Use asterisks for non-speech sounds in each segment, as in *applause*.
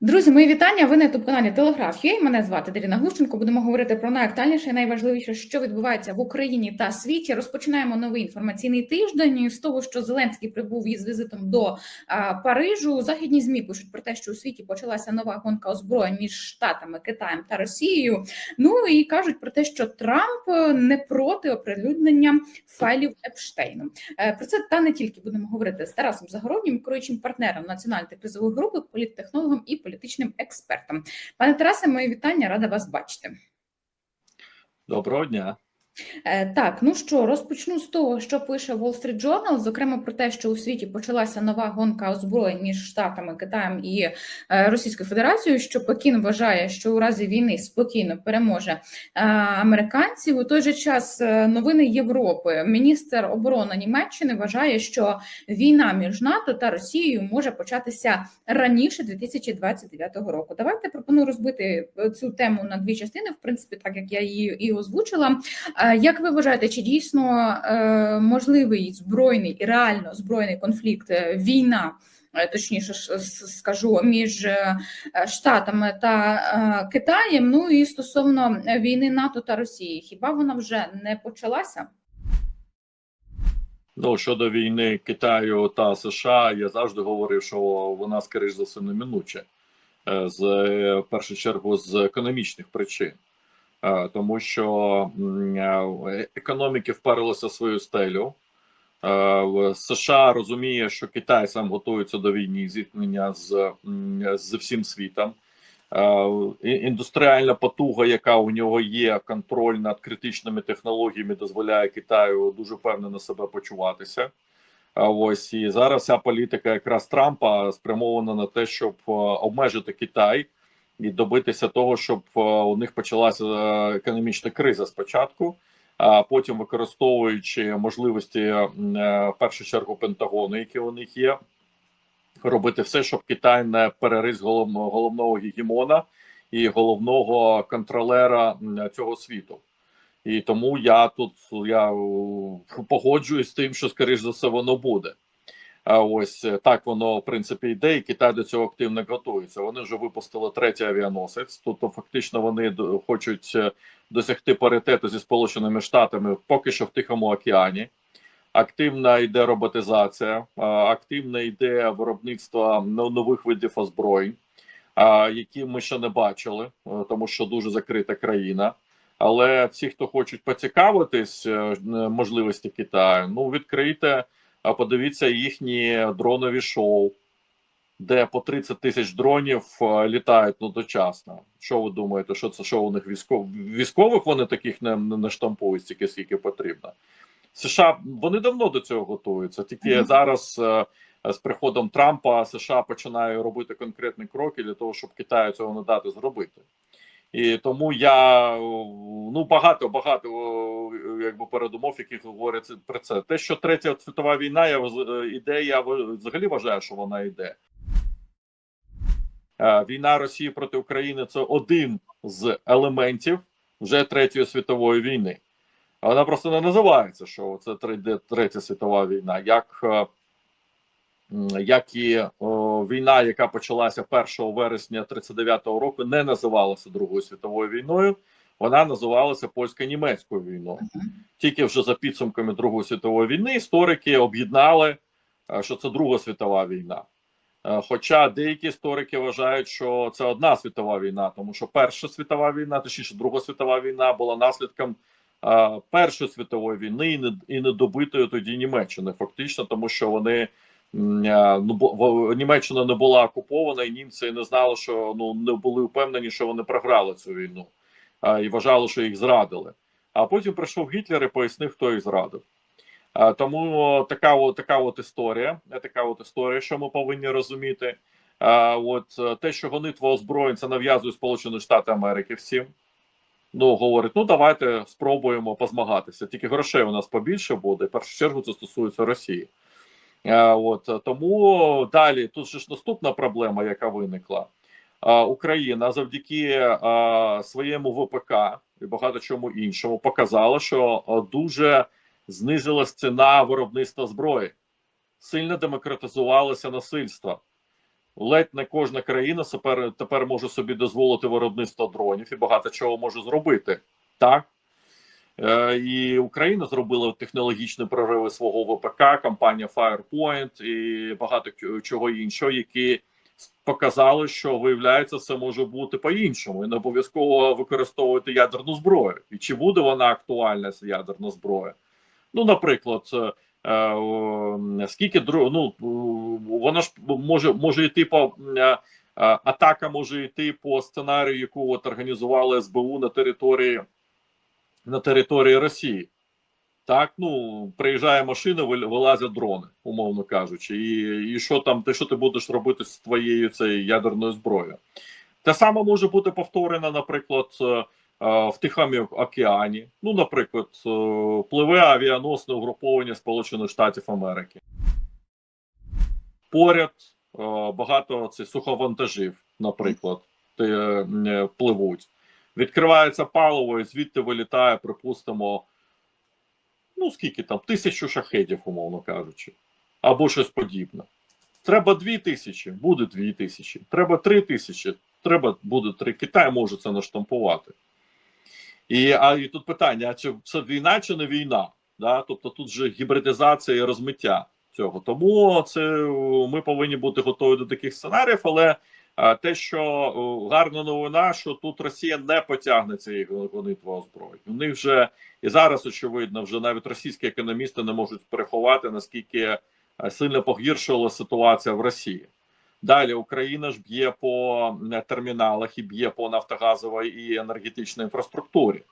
Друзі, мої вітання. Ви на youtube каналі Телеграф. Я мене звати Даріна Глущенко. Будемо говорити про найактуальніше і найважливіше, що відбувається в Україні та світі. Розпочинаємо новий інформаційний тиждень з того, що Зеленський прибув із візитом до а, Парижу. Західні змі пишуть про те, що у світі почалася нова гонка озброєнь між Штатами, Китаєм та Росією. Ну і кажуть про те, що Трамп не проти оприлюднення файлів Епштейну. Е, Про це та не тільки будемо говорити з Тарасом Загороднім, керуючим партнером національної кризової групи, політтехнологом і політичним експертом. Пане Тарасе, мої вітання, рада вас бачити. Доброго дня. Е, Так, ну що, розпочну з того, що пише Wall Street Journal, зокрема про те, що у світі почалася нова гонка озброєнь між Штатами, Китаєм і е, Російською Федерацією. Що Пекін вважає, що у разі війни спокійно переможе е, американців. У той же час новини Європи. Міністр оборони Німеччини вважає, що війна між НАТО та Росією може початися раніше 2029 року. Давайте пропоную розбити цю тему на дві частини. В принципі, так як я її і озвучила. Е, Як ви вважаєте, чи дійсно е, можливий збройний і реально збройний конфлікт, е, війна, точніше скажу, між Штатами та Китаєм? Ну і стосовно війни НАТО та Росії, хіба вона вже не почалася? Ну щодо війни Китаю та США, я завжди говорив, що вона скоріш за все неминуча, з в першу чергу з економічних причин, тому що е, економіки вперлися свою стелю. Е, США розуміє, що Китай сам готується до війни зіткнення з, з всім світом. Е, Індустріальна потуга, яка у нього є, контроль над критичними технологіями, дозволяє Китаю дуже впевнено себе почуватися. Ось і зараз вся політика якраз Трампа спрямована на те, щоб е, обмежити Китай і добитися того, щоб е, у них почалася е, економічна криза спочатку, а потім використовуючи можливості е, в першу чергу Пентагону, які у них є, робити все, щоб Китай не перерис головного головного гегемона і головного контролера цього світу. І тому я тут я погоджуюсь з тим, що скоріш за все воно буде. А ось е, так воно в принципі йде, і Китай до цього активно готується. Вони вже випустили третій авіаносець. Тобто, фактично, вони хочуть е, досягти паритету зі Сполученими Штатами поки що в Тихому океані. Активна йде роботизація, а, активне йде виробництво нових видів озброєнь, які ми ще не бачили, е, тому що дуже закрита країна. Але всі, хто хочуть поцікавитись можливості Китаю, ну відкрийте, а подивіться їхні дронові шоу, де по 30 тисяч дронів е, літають ну. Що ви думаєте, що це що у них військов... військових вони таких не, не, не штампують стільки, скільки потрібно? США вони давно до цього готуються. Тільки Мгм. зараз е, з приходом Трампа США починає робити конкретні кроки для того, щоб Китаю цього не дати зробити. І тому я ну багато багато якби передумов, яких говорять про це. Те, що третя світова війна, я е, іде, я взагалі вважаю, що вона йде. Е, Війна Росії проти України це один з елементів вже третьої світової війни. Вона просто не називається, що це третя світова війна, як, е, як і о, війна, яка почалася 1 вересня 39-го року, не називалася Другою світовою війною. Вона називалася польсько-німецькою війною. Тільки вже за підсумками Другої світової війни історики об'єднали, е, що це Друга світова війна. Е, Хоча деякі історики вважають, що це одна світова війна, тому що Перша світова війна, точніше, Друга світова війна була наслідком е, Першої світової війни і не і недобитої тоді Німеччини, фактично, тому що вони е, ну в- Німеччина не була окупована, і німці не знали, що ну не були впевнені, що вони програли цю війну, е, і вважали, що їх зрадили. А потім прийшов Гітлер і пояснив, хто їх зрадив. Тому така от, така от історія, е, така от історія, що ми повинні розуміти. От е, те, що гонитва озброєнь, це нав'язує Сполучені Штати Америки всім. Ну, говорить, ну давайте спробуємо позмагатися. Тільки грошей у нас побільше буде. В першу чергу це стосується Росії. От е, тому далі тут ж наступна проблема, яка виникла. Україна завдяки своєму ВПК і багато чому іншому показала, що дуже знизилась ціна виробництва зброї, сильно демократизувалося насильство. ледь не кожна країна тепер, тепер може собі дозволити виробництво дронів і багато чого може зробити. Так. Е, І Україна зробила технологічні прориви свого ВПК, компанія Firepoint і багато чого іншого, які показали, що виявляється, все може бути по-іншому, і не обов'язково використовувати ядерну зброю. І чи буде вона актуальна ця ядерна зброя? Ну, наприклад, е, е, скільки ну, вона ж може може йти по е, атака, може йти по сценарію, яку от організували СБУ на території на території Росії. Так, ну приїжджає машина, вилазять дрони, умовно кажучи, і, і що там, ти що ти будеш робити з твоєю цією ядерною зброєю? Те саме може бути повторено, наприклад, е, е, в Тихому океані. Ну, наприклад, е, пливе авіаносне угруповання Сполучених Штатів Америки. Поряд багато цих суховантажів, наприклад, пливуть. Відкривається паливо, і звідти вилітає, припустимо, ну скільки там, тисячу шахедів, умовно кажучи, або щось подібне. Треба дві тисячі, буде дві тисячі. Треба три тисячі, треба буде три. Китай може це наштампувати. І, а і тут питання: а чи це війна чи не війна? Да? Тобто тут же гібридизація і розмиття цього. Тому це ми повинні бути готові до таких сценаріїв, але те, що гарна новина, що тут Росія не потягне цієї гонитви озброєнь. У них вже і зараз очевидно, вже навіть російські економісти не можуть переховати наскільки е, сильно погіршила ситуація в Росії. Далі Україна ж б'є по терміналах і б'є по нафтогазовій і енергетичній інфраструктурі.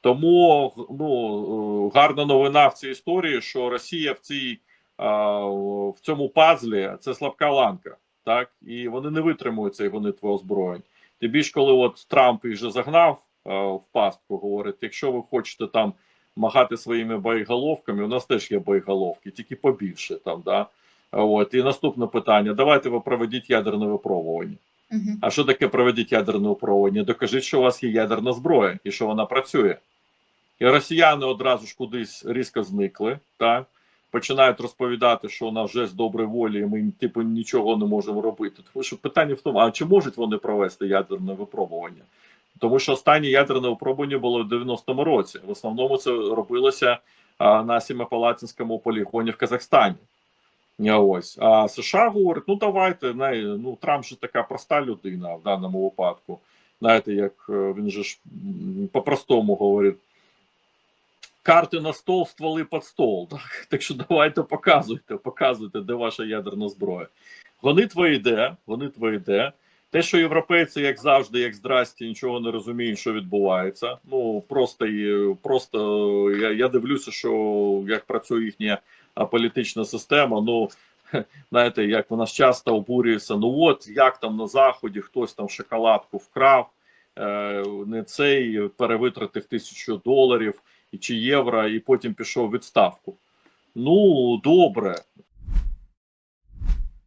Тому ну, гарна новина в цій історії, що Росія в цій в цьому пазлі це слабка ланка, так і вони не витримують цієї гонитви озброєнь. Тим більш, коли от Трамп їх же загнав е, в пастку, говорить: якщо ви хочете там махати своїми боєголовками, у нас теж є боєголовки, тільки побільше там. да От і наступне питання: давайте ви проведіть ядерне випробування. А що таке проведіть ядерне випробування? Докажіть, що у вас є ядерна зброя і що вона працює. І росіяни одразу ж кудись різко зникли, так? Починають розповідати, що у нас вже з доброї волі, і ми типу нічого не можемо робити. Тому що питання в тому, а чи можуть вони провести ядерне випробування? Тому що останнє ядерне випробування було в 90-му році. В основному це робилося а, на Сімипалатинському полігоні в Казахстані. Ось а США говорить: ну давайте не, ну Трамп же така проста людина в даному випадку. Знаєте, як е, він же ж по-простому говорить: карти на стол, стволи під стол. Так, так що давайте показуйте, показуйте, де ваша ядерна зброя. Гонитва йде, гонитва йде. Те, що європейці, як завжди, як здрасті, нічого не розуміють, що відбувається. Ну просто просто я, я дивлюся, що як працює їхня політична система. Ну знаєте, як вона часто обурюється. Ну от як там на заході хтось там шоколадку вкрав, е, не цей перевитратив тисячу доларів чи євро, і потім пішов відставку. Ну добре.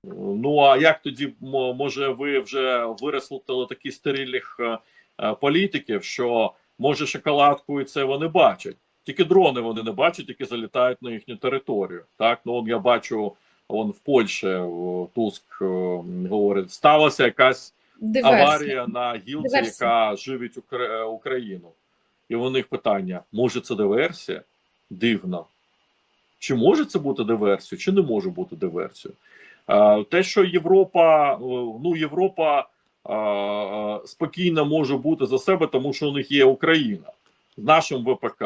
Ну а як тоді може ви вже виросли такі стерильних е, е, політиків, що може шоколадку і це вони бачать? Тільки дрони вони не бачать, які залітають на їхню територію. Так, ну он я бачу, он в Польщі Туск говорить, сталася якась Диверсія. аварія на гілці, Диверсія. яка живить е, Україну. І у них питання: може це диверсія? Дивно. Чи може це бути диверсією, чи не може бути диверсією? Те, що Європа, е, ну Європа спокійно може бути за себе, тому що у них є Україна з нашим ВПК,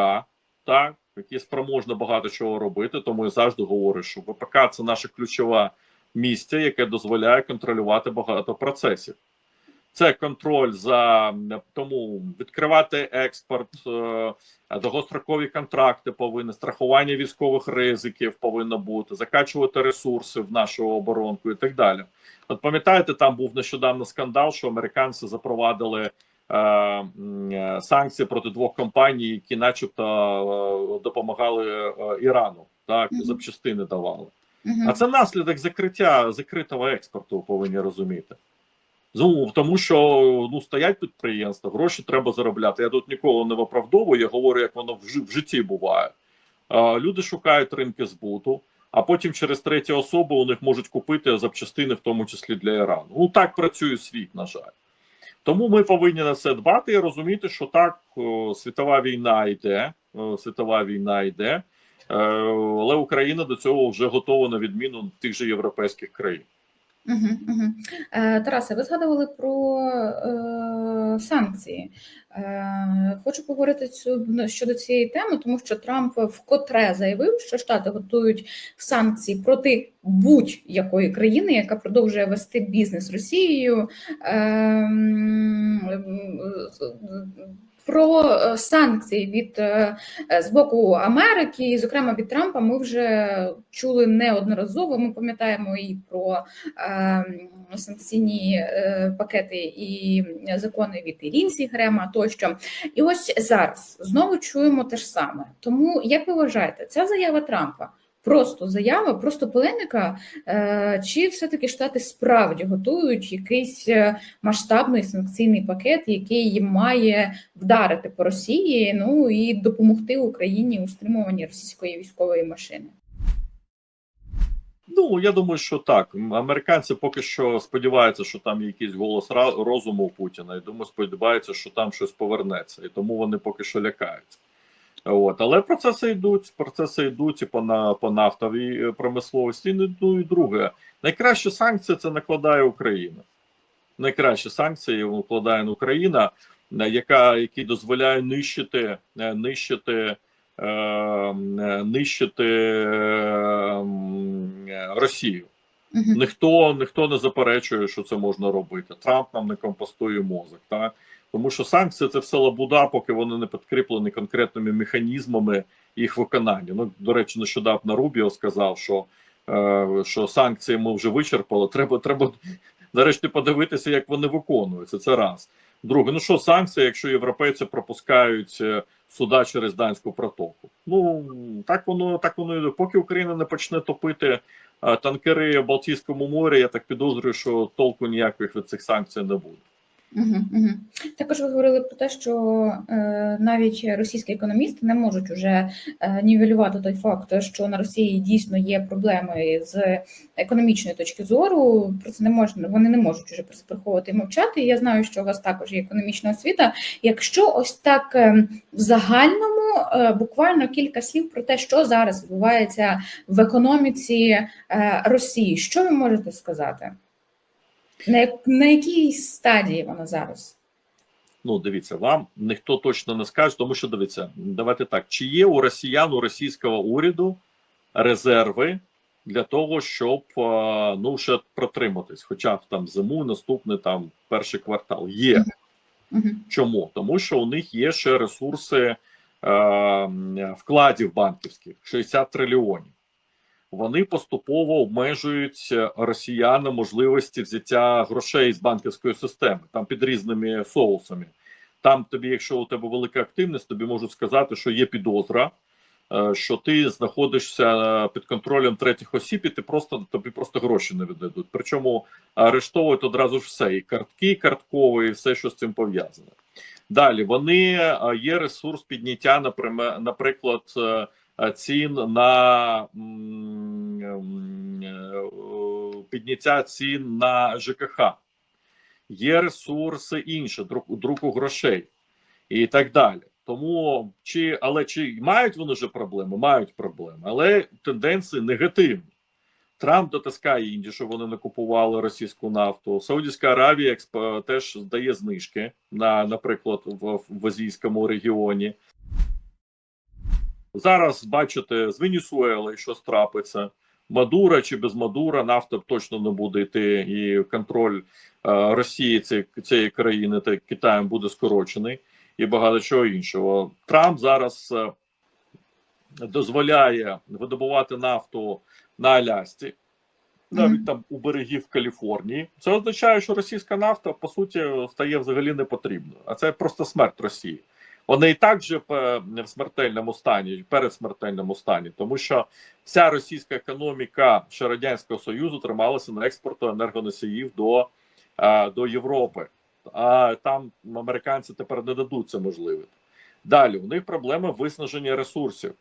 так, яке спроможне багато чого робити. Тому я завжди говорю, що ВПК це наше ключове місце, яке дозволяє контролювати багато процесів. Це контроль за тому відкривати експорт, е, довгострокові контракти повинні, страхування військових ризиків повинно бути, закачувати ресурси в нашу оборонку і так далі. От пам'ятаєте, там був нещодавно скандал, що американці запровадили е, е, санкції проти двох компаній, які, начебто, е, допомагали Ірану, так запчастини давали. А це наслідок закриття закритого експорту, повинні розуміти. Ну, тому що ну стоять підприємства, гроші треба заробляти. Я тут нікого не виправдовую, я говорю, як воно в, житті буває. А, люди шукають ринки збуту, а потім через треті особи у них можуть купити запчастини, в тому числі для Ірану. Ну так працює світ, на жаль. Тому ми повинні на це дбати і розуміти, що так о, світова війна йде, о, світова війна йде, е, але Україна до цього вже готова на відміну тих же європейських країн. Угу, Тарасе, ви згадували про е, санкції. Е, хочу поговорити цю, ну, щодо цієї теми, тому що Трамп вкотре заявив, що Штати готують санкції проти будь-якої країни, яка продовжує вести бізнес Росією. Е, про е, санкції від е, з боку Америки, і, зокрема від Трампа, ми вже чули неодноразово. Ми пам'ятаємо і про е, санкційні е, пакети і закони від Ірінсі Грема тощо. І ось зараз знову чуємо те ж саме. Тому як ви вважаєте, ця заява Трампа? Просто заява, просто полеміка, е, чи все-таки штати справді готують якийсь е, масштабний санкційний пакет, який має вдарити по Росії, ну і допомогти Україні у стримуванні російської військової машини? Ну я думаю, що так. Американці поки що сподіваються, що там є якийсь голос розуму у Путіна. І думаю, сподіваються, що там щось повернеться, і тому вони поки що лякаються. От, але процеси йдуть, процеси йдуть і по на по нафтовій промисловості. Ну і друге, найкращі санкції це накладає Україна. Найкращі санкції накладає Україна, яка які дозволяє нищити, нищити, е, нищити е, Росію. Угу. Ніхто ніхто не заперечує, що це можна робити. Трамп нам не компостує мозок. Так? Тому що санкції це все лабуда, поки вони не підкріплені конкретними механізмами їх виконання. Ну до речі, нещодавно Рубіо сказав, що е, що санкції ми вже вичерпали. Треба треба нарешті подивитися, як вони виконуються. Це раз. Друге, ну що санкції, якщо європейці пропускають суда через данську протоку? Ну так воно так воно йде. Поки Україна не почне топити е, танкери в Балтійському морі, я так підозрюю, що толку ніяких від цих санкцій не буде. Також ви говорили про те, що е, навіть російські економісти не можуть уже е, нівелювати той факт, що на Росії дійсно є проблеми з економічної точки зору. Про це не можна, вони не можуть уже приховувати і мовчати. Я знаю, що у вас також є економічна освіта. Якщо ось так е, в загальному е, буквально кілька слів про те, що зараз відбувається в економіці е, Росії, що ви можете сказати? На, на якій стадії вона зараз? Ну, дивіться, вам ніхто точно не скаже, тому що дивіться, давайте так: чи є у росіян, у російського уряду резерви для того, щоб ну ще протриматись, хоча б там зиму, наступний там перший квартал є. Uh -huh. Чому? Тому що у них є ще ресурси е, вкладів банківських 60 трильйонів вони поступово обмежують росіянам можливості взяття грошей з банківської системи там під різними соусами. Там тобі, якщо у тебе велика активність, тобі можуть сказати, що є підозра, що ти знаходишся під контролем третіх осіб, і ти просто тобі просто гроші не віддадуть. Причому арештовують одразу ж все, і картки, і карткові, і все, що з цим пов'язане. Далі вони є ресурс підняття, наприклад цін на підняття цін на ЖКХ, є ресурси інші, друку, грошей і так далі. Тому чи але чи мають вони вже проблеми? Мають проблеми, але тенденції негативні. Трамп дотискає Індію, щоб вони не купували російську нафту. Саудівська Аравія теж дає знижки на, наприклад, в, в азійському регіоні. Зараз бачите з Венесуели, що трапиться. Мадура чи без Мадура нафта точно не буде йти, і контроль е, Росії цієї, цієї країни та Китаєм буде скорочений і багато чого іншого. Трамп зараз е, дозволяє видобувати нафту на Алясці, навіть там у берегів Каліфорнії. Це означає, що російська нафта по суті стає взагалі не потрібною, а це просто смерть Росії. Вони і так же в смертельному стані, передсмертельному стані, тому що вся російська економіка ще радянського союзу трималася на експорту енергоносіїв до до Європи, а там американці тепер не дадуть це можливо. Далі у них проблема виснаження ресурсів.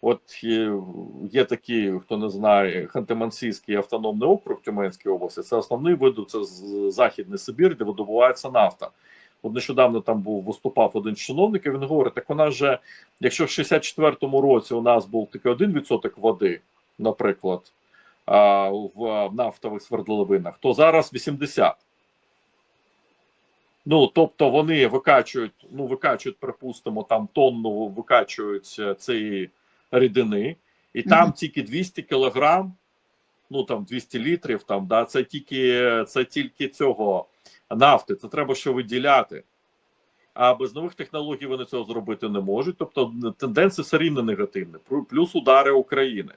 От є, є такі, хто не знає, Ханти-Мансійський автономний округ Тюменської області. Це основний виду, це Західний Сибір, де видобувається нафта. От нещодавно там був виступав один з чиновників. Він говорить: так вона же, якщо в 64-му році у нас був такий 1% води, наприклад, в нафтових свердловинах, то зараз 80. Ну, тобто вони викачують, ну, викачують, припустимо, там тонну викачують е, цієї рідини, і там Мгм. тільки 200 кілограм, ну там 200 літрів, там, да, це тільки, це тільки цього нафти, це треба ще виділяти. А без нових технологій вони цього зробити не можуть. Тобто тенденція все рівно негативна. Плюс удари України.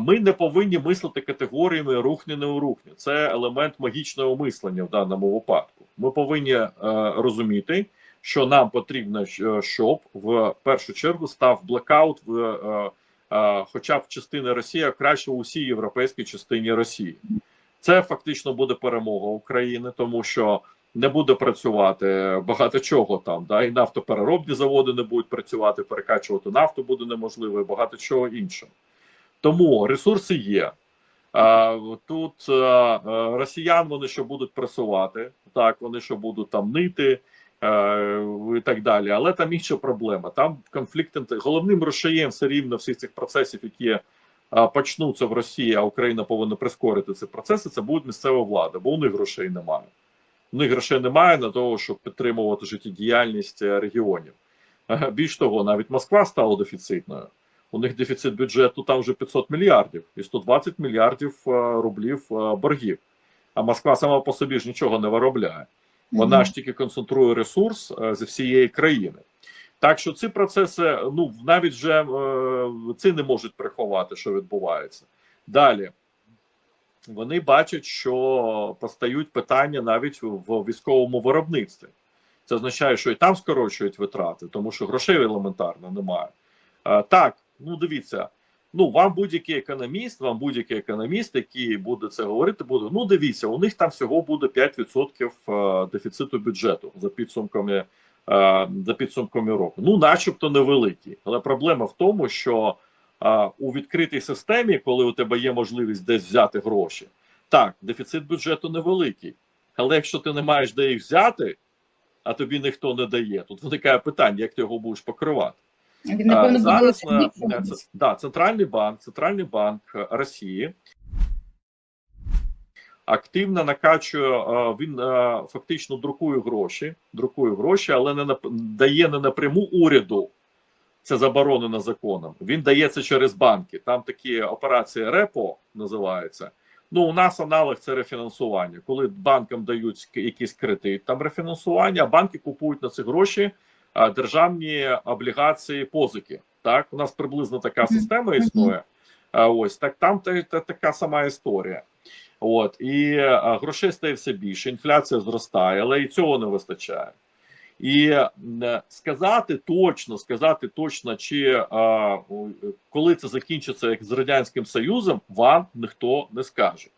Ми не повинні мислити категоріями рухне не урухне. Це елемент магічного мислення в даному випадку. Ми повинні е, розуміти, що нам потрібно, щоб в першу чергу став блекаут в е, е, хоча б частини Росії, а краще у всій європейській частині Росії. Це фактично буде перемога України, тому що не буде працювати багато чого там. Да, і нафтопереробні заводи не будуть працювати, перекачувати нафту буде неможливо, і багато чого іншого. Тому ресурси є. Тут росіян вони що будуть пресувати, так вони що будуть там нити е, і так далі. Але там інша проблема. Там конфлікт головним рушієм все рівно всіх цих процесів, які почнуться в Росії, а Україна повинна прискорити ці процеси. Це буде місцева влада, бо у них грошей немає. У них грошей немає на того, щоб підтримувати життєдіяльність е, регіонів. Е, Більш того, навіть Москва стала дефіцитною. У них дефіцит бюджету там вже 500 мільярдів і 120 мільярдів е, рублів боргів. А Москва сама по собі ж нічого не виробляє. Вона Мгм. ж тільки концентрує ресурс зі всієї країни. Так що ці процеси, ну навіть вже е, ці не можуть приховати, що відбувається. Далі вони бачать, що постають питання навіть в військовому виробництві. Це означає, що і там скорочують витрати, тому що грошей елементарно немає. А, так, ну дивіться. Ну, вам будь-який економіст, вам будь-який економіст, який буде це говорити, буде. Ну, дивіться, у них там всього буде 5% е, дефіциту бюджету за підсумками е, за підсумками року. Ну, начебто невеликий. Але проблема в тому, що е, у відкритій системі, коли у тебе є можливість десь взяти гроші, так, дефіцит бюджету невеликий. Але якщо ти не маєш де їх взяти, а тобі ніхто не дає, тут виникає питання, як ти його будеш покривати. Він напевно буде зараз більше. це- да, центральний банк, центральний банк е, Росії активно накачує. е, Він е, фактично друкує гроші, друкує гроші, але не дає не напряму уряду. Це заборонено законом. Він дає це через банки. Там такі операції РЕПО називаються. Ну, у нас аналог це рефінансування. Коли банкам дають якийсь кредит, там рефінансування, а банки купують на ці гроші державні облігації позики. Так, у нас приблизно така система існує. Ось так там та, та, така сама історія. От і грошей стає все більше, інфляція зростає, але і цього не вистачає. І е, сказати точно, сказати точно, чи а, коли це закінчиться як з радянським союзом, вам ніхто не скаже.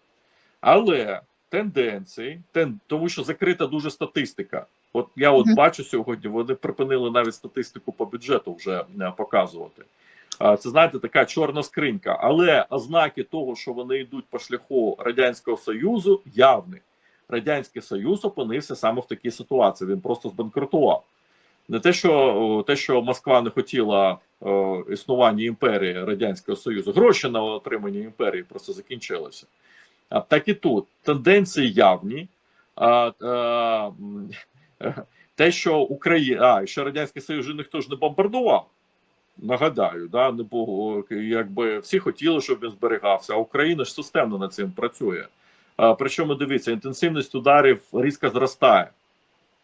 Але тенденції, тен, тому що закрита дуже статистика. От я от бачу сьогодні, вони припинили навіть статистику по бюджету вже е, показувати. Це знаєте, така чорна скринька. Але ознаки того, що вони йдуть по шляху радянського союзу, явні. Радянський Союз опинився саме в такій ситуації. Він просто збанкрутував. Не те, що те, що Москва не хотіла о, існування імперії Радянського Союзу, гроші на отримання імперії просто закінчилися. А так і тут тенденції явні. А, а, *laughs* те, що Україна, а ще Радянський Союз ніхто ж не бомбардував. Нагадаю, да, не було якби всі хотіли, щоб він зберігався, а Україна ж системно над цим працює. А, причому дивіться, інтенсивність ударів різко зростає.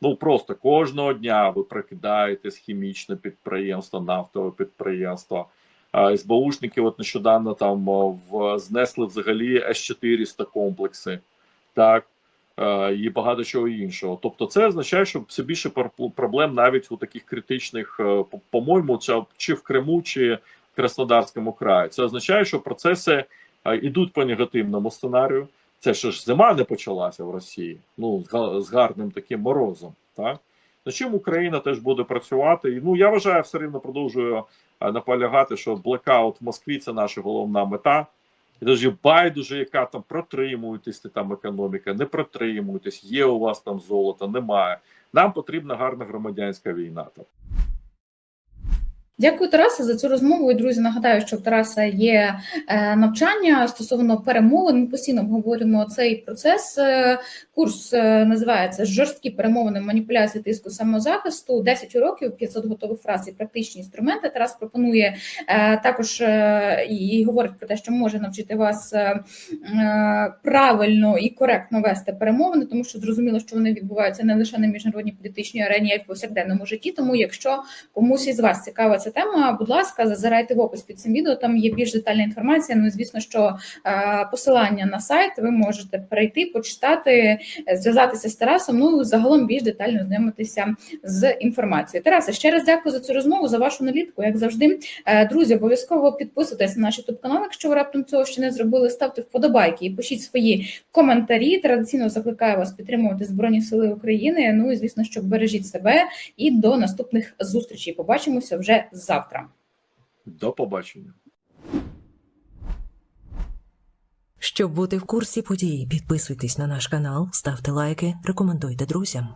Ну просто кожного дня ви прокидаєтесь хімічне підприємство, нафтове підприємство. А, СБУшники от нещодавно там в, знесли взагалі С-400 комплекси, так і багато чого іншого. Тобто, це означає, що все більше проблем навіть у таких критичних, е, по- по-моєму, чи, в Криму, чи в Краснодарському краї. Це означає, що процеси е, йдуть по негативному сценарію. Це ж зима не почалася в Росії. Ну з, гарним таким морозом, так над чим Україна теж буде працювати. І ну я вважаю, все рівно продовжую е, наполягати, що блекаут в Москві це наша головна мета. І дуже байдуже, яка там протримуєтесь ти там економіка, не протримуєтесь, є у вас там золото, немає. Нам потрібна гарна громадянська війна. Там. Дякую, Тарасе, за цю розмову. І друзі, нагадаю, що в Тараса є е, навчання стосовно перемовин. Ми постійно обговорюємо цей процес. Е, Курс е, називається Жорсткі перемовини, маніпуляції тиску самозахисту. 10 уроків, 500 готових фраз і практичні інструменти. Тарас пропонує також і говорить про те, що може навчити вас правильно і коректно вести перемовини, тому що зрозуміло, що вони відбуваються не лише на міжнародній політичній арені, а й в повсякденному житті. Тому, якщо комусь із вас цікава ця тема, будь ласка, зазирайте в опис під цим відео. Там є більш детальна інформація. Ну звісно, що посилання на сайт ви можете перейти, почитати, е, зв'язатися з Тарасом. Ну загалом більш детально ознайомитися з інформацією. Тарасе, ще раз дякую за цю розмову, за вашу аналітику. Як завжди, Е, друзі, обов'язково підписуйтесь на наш youtube канал, якщо ви раптом цього ще не зробили. Ставте вподобайки і пишіть свої коментарі. Традиційно закликаю вас підтримувати Збройні Сили України. Ну і звісно, що бережіть себе і до наступних зустрічей. Побачимося вже завтра. До побачення. Щоб бути в курсі подій, підписуйтесь на наш канал, ставте лайки, рекомендуйте друзям.